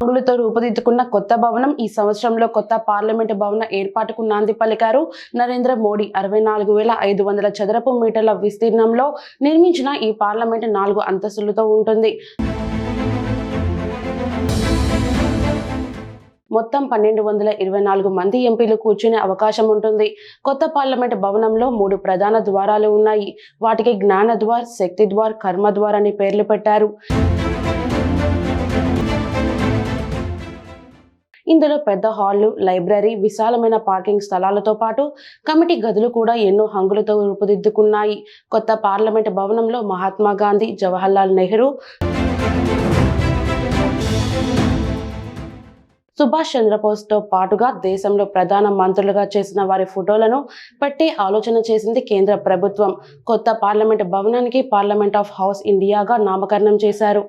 రంగులతో రూపుదిద్దుకున్న కొత్త భవనం ఈ సంవత్సరంలో కొత్త పార్లమెంటు భవన ఏర్పాటుకు నాంది పలికారు. నరేంద్ర మోడీ అరవై నాలుగు వేల ఐదు వందల చదరపు మీటర్ల విస్తీర్ణంలో నిర్మించిన ఈ పార్లమెంటు నాలుగు అంతస్తులతో ఉంటుంది. మొత్తం పన్నెండు వందల ఇరవై నాలుగు మంది ఎంపీలు కూర్చునే అవకాశం ఉంటుంది. కొత్త పార్లమెంట్ భవనంలో మూడు ప్రధాన ద్వారాలు ఉన్నాయి. వాటికి జ్ఞాన ద్వార్ శక్తి ద్వార్ కర్మ అని పేర్లు పెట్టారు. ఇందులో పెద్ద హాళ్ళు లైబ్రరీ విశాలమైన పార్కింగ్ స్థలాలతో పాటు కమిటీ గదులు కూడా ఎన్నో హంగులతో రూపుదిద్దుకున్నాయి. కొత్త పార్లమెంట్ భవనంలో మహాత్మా గాంధీ జవహర్లాల్ నెహ్రూ సుభాష్ చంద్రబోస్తో పాటుగా దేశంలో ప్రధాన మంత్రులుగా చేసిన వారి ఫోటోలను పెట్టి ఆలోచన చేసింది కేంద్ర ప్రభుత్వం. కొత్త పార్లమెంట్ భవనానికి పార్లమెంట్ ఆఫ్ హౌస్ ఇండియాగా నామకరణం చేశారు.